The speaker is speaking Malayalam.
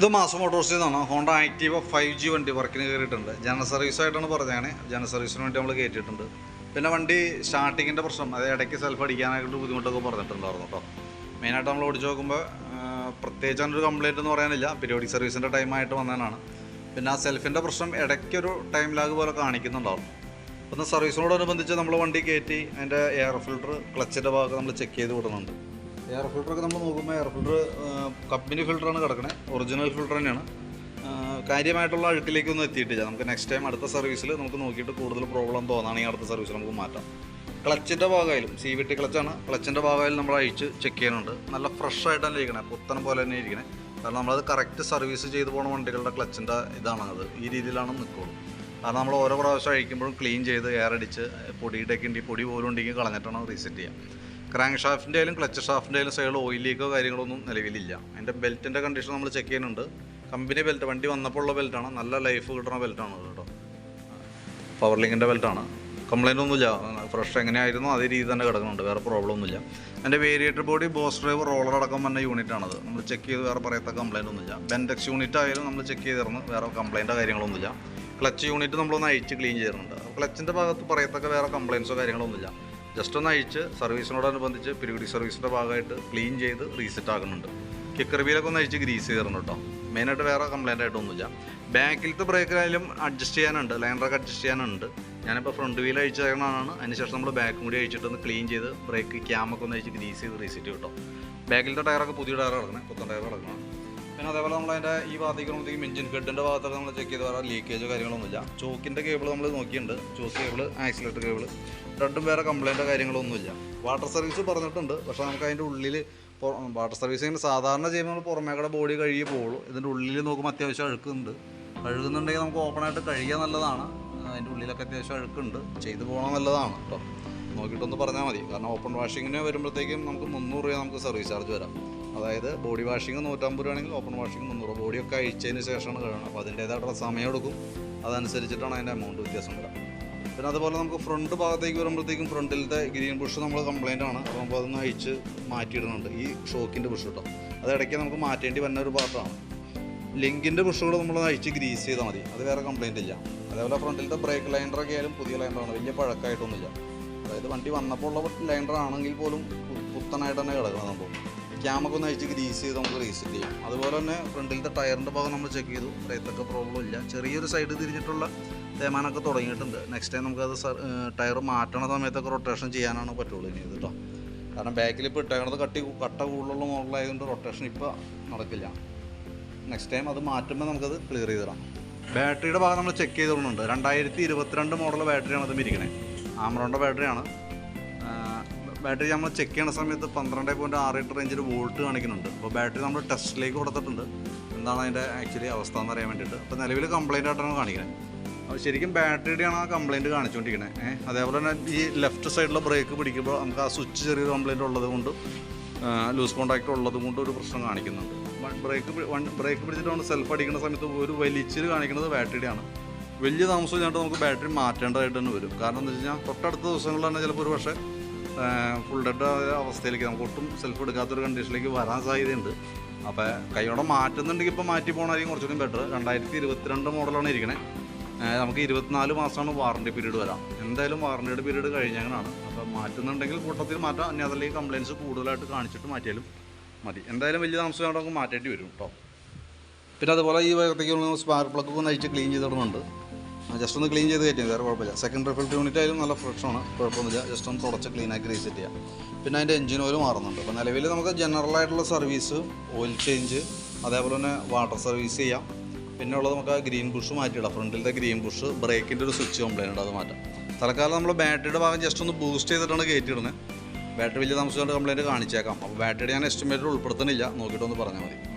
ഇത് മാസം മോട്ടോഴ്സിൽ നിന്നാണ് ഹോണ്ട ആക്റ്റീവ ഫൈവ് ജി വണ്ടി വർക്കിന് കയറിയിട്ടുണ്ട് സർവീസ് ആയിട്ടാണ് പറഞ്ഞാണ് ജനറൽ സർവീസിന് വേണ്ടി നമ്മൾ കയറ്റിയിട്ടുണ്ട് പിന്നെ വണ്ടി സ്റ്റാർട്ടിങ്ങിന്റെ പ്രശ്നം അത് ഇടയ്ക്ക് സെൽഫ് അടിക്കാനായിട്ട് ബുദ്ധിമുട്ടൊക്കെ പറഞ്ഞിട്ടുണ്ടായിരുന്നു കേട്ടോ മെയിനായിട്ട് നമ്മൾ ഓടിച്ച് നോക്കുമ്പോൾ പ്രത്യേകിച്ച് അതിനൊരു കംപ്ലയിന്റ് എന്ന് പറയാനില്ല. പീരിയോഡിക് സർവീസിന്റെ ടൈമായിട്ട് വന്നതാണ് പിന്നെ ആ സെൽഫിന്റെ പ്രശ്നം ഇടയ്ക്കൊരു ടൈം ലാഗ് പോലെ കാണിക്കുന്നുണ്ടാവും. ഒന്ന് സർവീസിനോടനുബന്ധിച്ച് നമ്മൾ വണ്ടി കയറ്റി അതിന്റെ എയർ ഫിൽട്ടർ ക്ലച്ചിന്റെ ഭാഗം നമ്മൾ ചെക്ക് ചെയ്ത് വിടുന്നുണ്ട്. എയർ ഫിൽറ്ററൊക്കെ നമ്മൾ നോക്കുമ്പോൾ എയർ ഫിൽട്ടർ കമ്പനി ഫിൽട്ടറാണ് കിടക്കണേ. ഒറിജിനൽ ഫിൽട്ടർ തന്നെയാണ്. കാര്യമായിട്ടുള്ള അഴുക്കിലേക്കൊന്നും എത്തിയിട്ടില്ല. നമുക്ക് നെക്സ്റ്റ് ടൈം അടുത്ത സർവീസിൽ നമുക്ക് നോക്കിയിട്ട് കൂടുതൽ പ്രോബ്ലം തോന്നുകയാണെങ്കിൽ അടുത്ത സർവീസിൽ നമുക്ക് മാറ്റാം. ക്ലച്ചിന്റെ ഭാഗമായാലും സി വി ടി ക്ലച്ചാണ് ക്ലച്ചിന്റെ ഭാഗമായാലും നമ്മൾ അഴിച്ച് ചെക്ക് ചെയ്യുന്നുണ്ട്. നല്ല ഫ്രഷ് ആയിട്ട് തന്നെ ഇരിക്കണേ. പുത്തനം പോലെ തന്നെ ഇരിക്കണേ. കാരണം നമ്മളത് കറക്റ്റ് സർവീസ് ചെയ്ത് പോകുന്ന വണ്ടികളുടെ ക്ലച്ചിന്റെ ഇതാണ് അത്. ഈ രീതിയിലാണ് നിൽക്കുള്ളൂ. കാരണം നമ്മൾ ഓരോ പ്രാവശ്യം അഴിക്കുമ്പോഴും ക്ലീൻ ചെയ്ത് എയർ അടിച്ച് പൊടിയുടെയൊക്കെ ഉണ്ടെങ്കിൽ പൊടി പോലും ഉണ്ടെങ്കിൽ കളഞ്ഞിട്ടാണ് റീസെറ്റ് ചെയ്യുക ക്രാങ്ക് ഷാഫ്റ്റിന്റെ ആയാലും ക്ലച്ച് ഷാഫ്റ്റിന്റെ ആയാലും സൈഡിൽ ഓയിൽ ലീക്കോ കാര്യങ്ങളൊന്നും നിലവിലില്ല. അതിന്റെ ബെൽറ്റിന്റെ കണ്ടീഷൻ നമ്മൾ ചെക്ക് ചെയ്യുന്നുണ്ട്. കമ്പനി ബെൽറ്റ് വണ്ടി വന്നപ്പോൾ ഉള്ള ബെൽറ്റാണ് നല്ല ലൈഫ് കിട്ടുന്ന ബെൽറ്റാണ് കേട്ടോ. പവർ ലിങ്കിന്റെ ബെൽറ്റാണ് കംപ്ലൈന്റ് ഒന്നുമില്ല. ഫ്രഷ് എങ്ങനെയായിരുന്നു? അതേ രീതി തന്നെ കിടക്കുന്നുണ്ട്. വേറെ പ്രോബ്ലം ഒന്നുമില്ല. എന്റെ variator body boss drive roller അടക്കം വന്ന യൂണിറ്റ് ആണത്. നമ്മൾ ചെക്ക് ചെയ്ത് വേറെ പറയത്ത കംപ്ലൈന്റ് ഒന്നുമില്ല. ബെൻഡെക്സ് യൂണിറ്റ് ആയാലും നമ്മൾ ചെക്ക് ചെയ്തിരുന്നു. വേറെ കംപ്ലൈന്റോ കാര്യങ്ങളൊന്നുമില്ല. ക്ലച്ച് യൂണിറ്റ് നമ്മളൊന്ന് അഴിച്ച് ക്ലീൻ ചെയ്യുന്നുണ്ട് ക്ലച്ചിന്റെ ഭാഗത്ത് പറയത്തക്ക വേറെ കംപ്ലൈൻസോ കാര്യങ്ങളൊന്നുമില്ല. ജസ്റ്റ് ഒന്ന് അയച്ച് സർവീസിനോടനുബന്ധിച്ച് പിരികുടി സർവീസിന്റെ ഭാഗമായിട്ട് ക്ലീൻ ചെയ്ത് റീസെറ്റ് ആകുന്നുണ്ട് കിക്കർ വീലൊക്കെ ഒന്ന് അയച്ച് ഗ്രീസ് കയറുന്നു കേട്ടോ മെയിനായിട്ട് വേറെ കംപ്ലൈന്റ് ആയിട്ടൊന്നുമില്ല. ബാക്കിലത്തെ ബ്രേക്കിലായാലും അഡ്ജസ്റ്റ് ചെയ്യാനുണ്ട്. ലൈനറൊക്കെ അഡ്ജസ്റ്റ് ചെയ്യാനുണ്ട്. ഞാനിപ്പോൾ ഫ്രണ്ട് വീൽ അഴിച്ച് തരണമാണ് അതിനുശേഷം നമ്മൾ ബാക്കും കൂടി അഴിച്ചിട്ട് ഒന്ന് ക്ലീൻ ചെയ്ത് ബ്രേക്ക് ക്യാമൊക്കെ ഒന്ന് അഴിച്ച് ഗ്രീസ് ചെയ്ത് റീസെറ്റ് കിട്ടും ബാക്കിലത്തെ ടയറൊക്കെ പുതിയ ടയർ കിടക്കണം പുത്തൻ ടയർ കിടക്കണം പിന്നെ അതേപോലെ നമ്മൾ അതിന്റെ ഈ ഭാഗത്തേക്ക് നോക്കുമ്പോഴത്തേക്കും എഞ്ചിൻ ഹെഡിന്റെ ഭാഗത്തൊക്കെ നമ്മൾ ചെക്ക് ചെയ്ത് വേറെ ലീക്കേജോ കാര്യങ്ങളൊന്നുമില്ല. ചോക്കിന്റെ കേബിൾ നമ്മൾ നോക്കിയിട്ടുണ്ട്. ചോക്ക് കേബിൾ ആക്സിലേറ്റർ കേബിൾ രണ്ടും വേറെ കംപ്ലൈന്റോ കാര്യങ്ങളൊന്നുമില്ല. വാട്ടർ സർവീസ് പറഞ്ഞിട്ടുണ്ട്. പക്ഷേ നമുക്ക് അതിന്റെ ഉള്ളിൽ വാട്ടർ സർവീസ് ഇങ്ങനെ സാധാരണ ചെയ്യുമ്പോൾ നമ്മൾ പുറമേക്കടെ ബോഡി കഴുകി പോകുള്ളൂ. ഇതിന്റെ ഉള്ളിൽ നോക്കുമ്പോൾ അത്യാവശ്യം അഴുക്കുണ്ട്. അഴുകുന്നുണ്ടെങ്കിൽ നമുക്ക് ഓപ്പണായിട്ട് കഴുകിയാൽ നല്ലതാണ്. അതിന്റെ ഉള്ളിലൊക്കെ അത്യാവശ്യം അഴുക്കുണ്ട്. ചെയ്തു പോകണം നല്ലതാണ് കേട്ടോ നോക്കിയിട്ടൊന്ന് പറഞ്ഞാൽ മതി. കാരണം ഓപ്പൺ വാഷിങ്ങിന് വരുമ്പോഴത്തേക്കും നമുക്ക് മുന്നൂറ് രൂപ നമുക്ക് സർവീസ് ചാർജ് വരാം. അതായത് ബോഡി വാഷിങ് നൂറ്റമ്പത് രൂപയാണെങ്കിൽ ഓപ്പൺ വാഷിങ് മുന്നൂറ് ബോഡിയൊക്കെ അഴിച്ചതിന് ശേഷമാണ് കഴുകണം അപ്പോൾ അതിന്റേതായിട്ടുള്ള സമയം എടുക്കും. അതനുസരിച്ചിട്ടാണ് അതിന്റെ എമൗണ്ട് വ്യത്യാസം വരാം പിന്നെ അതുപോലെ നമുക്ക് ഫ്രണ്ട് ഭാഗത്തേക്ക് വരുമ്പോഴത്തേക്കും ഫ്രണ്ടിലത്തെ ഗ്രീൻ ബുഷ് നമ്മൾ കംപ്ലൈന്റ് ആണ്. അപ്പോൾ നമുക്ക് അതൊന്ന് അഴിച്ച് മാറ്റിയിടുന്നുണ്ട്. ഈ ഷോക്കിന്റെ ബുഷ് കിട്ടും അത് ഇടയ്ക്ക് നമുക്ക് മാറ്റേണ്ടി വന്ന ഒരു പാർട്ടാണ് ലിങ്കിന്റെ ബുഷുകൾ നമ്മൾ അഴിച്ച് ഗ്രീസ് ചെയ്താൽ മതി. അത് വേറെ കംപ്ലൈന്റ് ഇല്ല. അതേപോലെ ഫ്രണ്ടിലത്തെ ബ്രേക്ക് ലൈൻഡറൊക്കെ ആയാലും പുതിയ ലൈൻഡറാണ് വലിയ പഴക്കമായിട്ടൊന്നുമില്ല. അതായത് വണ്ടി വന്നപ്പോൾ ഉള്ള ലൈൻഡർ ആണെങ്കിൽ പോലും പുത്തനായിട്ട് തന്നെ കിടക്കണം സംഭവം. ക്യാമൊക്കെ ഒന്ന് അഴിച്ച് ഗ്രീസ് ചെയ്ത് നമുക്ക് റീസെറ്റ് ചെയ്യാം. അതുപോലെ തന്നെ ഫ്രണ്ടിലത്തെ ടയറിന്റെ ഭാഗം നമ്മൾ ചെക്ക് ചെയ്തു. ബ്രേത്തൊക്കെ പ്രോബ്ലം ഇല്ല. ചെറിയൊരു സൈഡ് തിരിഞ്ഞിട്ടുള്ള തേമാനൊക്കെ തുടങ്ങിയിട്ടുണ്ട്. നെക്സ്റ്റ് ടൈം നമുക്കത് ടയർ മാറ്റണ സമയത്തൊക്കെ റൊട്ടേഷൻ ചെയ്യാനാണ് പറ്റുള്ളൂ ഇനി ഇത് കേട്ടോ കാരണം ബാക്കിൽ ഇപ്പോൾ ഇട്ടേണത് കട്ടി കട്ട കൂടുതലുള്ള മോഡലായതുകൊണ്ട് റൊട്ടേഷൻ ഇപ്പോൾ നടക്കില്ല. നെക്സ്റ്റ് ടൈം അത് മാറ്റുമ്പോൾ നമുക്കത് ക്ലിയർ ചെയ്ത് തരാം. ബാറ്ററിയുടെ ഭാഗം നമ്മൾ ചെക്ക് ചെയ്തോളുന്നുണ്ട് രണ്ടായിരത്തി ഇരുപത്തിരണ്ട് മോഡൽ ബാറ്ററിയാണ് അത് ഇരിക്കണേ. ആമറോണിന്റെ ബാറ്ററിയാണ് ബാറ്ററി നമ്മൾ ചെക്ക് ചെയ്യുന്ന സമയത്ത് പന്ത്രണ്ട് പോയിന്റ് ആറ് എട്ട് റേഞ്ചിൽ വോൾട്ട് കാണിക്കുന്നുണ്ട്. അപ്പോൾ ബാറ്ററി നമ്മൾ ടെസ്റ്റിലേക്ക് കൊടുത്തിട്ടുണ്ട്. എന്താണ് അതിന്റെ ആക്ച്വലി അവസ്ഥ എന്ന് അറിയാൻ വേണ്ടിയിട്ട്. അപ്പോൾ നിലവിൽ കംപ്ലയിന്റ് ആയിട്ടാണ് കാണിക്കുന്നത്. അപ്പോൾ ശരിക്കും ബാറ്ററിയുടെയാണ് ആ കംപ്ലയിന്റ് കാണിച്ചുകൊണ്ടിരിക്കുന്നത് ഏഹ് അതേപോലെ തന്നെ ഈ ലെഫ്റ്റ് സൈഡിലെ ബ്രേക്ക് പിടിക്കുമ്പോൾ നമുക്ക് ആ സ്വിച്ച് ചെറിയൊരു കംപ്ലയിന്റ് ഉള്ളത് കൊണ്ട് ലൂസ് കോണ്ടാക്ട് ഉള്ളത് കൊണ്ട് ഒരു പ്രശ്നം കാണിക്കുന്നുണ്ട്. ബ്രേക്ക് ബ്രേക്ക് പിടിച്ചിട്ട് സെൽഫ് അടിക്കുന്ന സമയത്ത് ഒരു വലിച്ചിൽ കാണിക്കുന്നത് ബാറ്ററിയുടെയാണ്. വലിയ താമസം ഇല്ലാണ്ട് നമുക്ക് ബാറ്ററി മാറ്റേണ്ടതായിട്ട് തന്നെ വരും. കാരണം എന്താ വെച്ച് കഴിഞ്ഞാൽ തൊട്ടടുത്ത ദിവസങ്ങളിൽ തന്നെ ചിലപ്പോൾ ഒരു പക്ഷേ ഫുൾ ഡെഡ് അവസ്ഥയിലേക്ക് നമുക്ക് ഒട്ടും സെൽഫ് എടുക്കാത്തൊരു കണ്ടീഷനിലേക്ക് വരാൻ സാധ്യതയുണ്ട്. അപ്പോൾ കൈയോടെ മാറ്റുന്നുണ്ടെങ്കിൽ ഇപ്പോൾ മാറ്റി പോകണമായിരിക്കും കുറച്ചുകൂടി ബെറ്റർ രണ്ടായിരത്തി ഇരുപത്തിരണ്ട് മോഡലാണ് ഇരിക്കുന്നത് നമുക്ക് ഇരുപത്തിനാല് മാസമാണ് വാറണ്ടി പീരീഡ് വരാം. എന്തായാലും വാറണ്ടിയുടെ പീരീഡ് കഴിഞ്ഞങ്ങനാണ്. അപ്പോൾ മാറ്റുന്നുണ്ടെങ്കിൽ കൂട്ടത്തിൽ മാറ്റാം. ഇനി അതല്ലെങ്കിൽ കംപ്ലയിൻസ് കൂടുതലായിട്ട് കാണിച്ചിട്ട് മാറ്റിയാലും മതി. എന്തായാലും വലിയ താമസം വേണ്ട നമുക്ക് മാറ്റേണ്ടി വരും കേട്ടോ പിന്നെ അതുപോലെ ഈ വേഗത്തേക്ക് സ്പാർക്ക് പ്ലഗ് അഴിച്ച് ക്ലീൻ ചെയ്തിടുന്നുണ്ട് ജസ്റ്റ് ഒന്ന് ക്ലീൻ ചെയ്ത് കയറ്റി വേറെ കുഴപ്പമില്ല. സെക്കൻഡ് റിഫിൽ യൂണിറ്റ് ആയാലും നല്ല ഫ്രഷ് ആണ് കുഴപ്പമൊന്നുമില്ല. ജസ്റ്റ് ഒന്ന് തുടച്ച് ക്ലീൻ ആക്കി റീസെറ്റ് ചെയ്യാം. പിന്നെ അതിന്റെ എഞ്ചിൻ ഓയിൽ മാറുന്നുണ്ട്. അപ്പോൾ നിലവിൽ നമുക്ക് ജനറൽ ആയിട്ടുള്ള സർവീസ് ഓയിൽ ചേഞ്ച് അതേപോലെ തന്നെ വാട്ടർ സർവീസ് ചെയ്യാം. പിന്നെ ഉള്ളത് നമുക്ക് ഗ്രീൻ ബുഷ് മാറ്റിയിടാം. ഫ്രണ്ടിലത്തെ ഗ്രീൻ ബുഷ് ബ്രേക്കിന്റെ ഒരു സ്വിച്ച് കംപ്ലൈന്റ് ഉണ്ട് അത് മാറ്റാം. തൽക്കാലം നമ്മൾ ബാറ്ററിയുടെ ഭാഗം ജസ്റ്റ് ഒന്ന് ബൂസ്റ്റ് ചെയ്തിട്ടാണ് കയറ്റിയിടുന്നത് ബാറ്ററി വലിയ താമസിച്ചുകൊണ്ട് കംപ്ലൈന്റ് കാണിച്ചേക്കാം. അപ്പോൾ ബാറ്ററി ഞാൻ എസ്റ്റിമേറ്റിൽ ഉൾപ്പെടുത്തുന്നില്ല. നോക്കിയിട്ടൊന്ന് പറഞ്ഞാൽ മതി.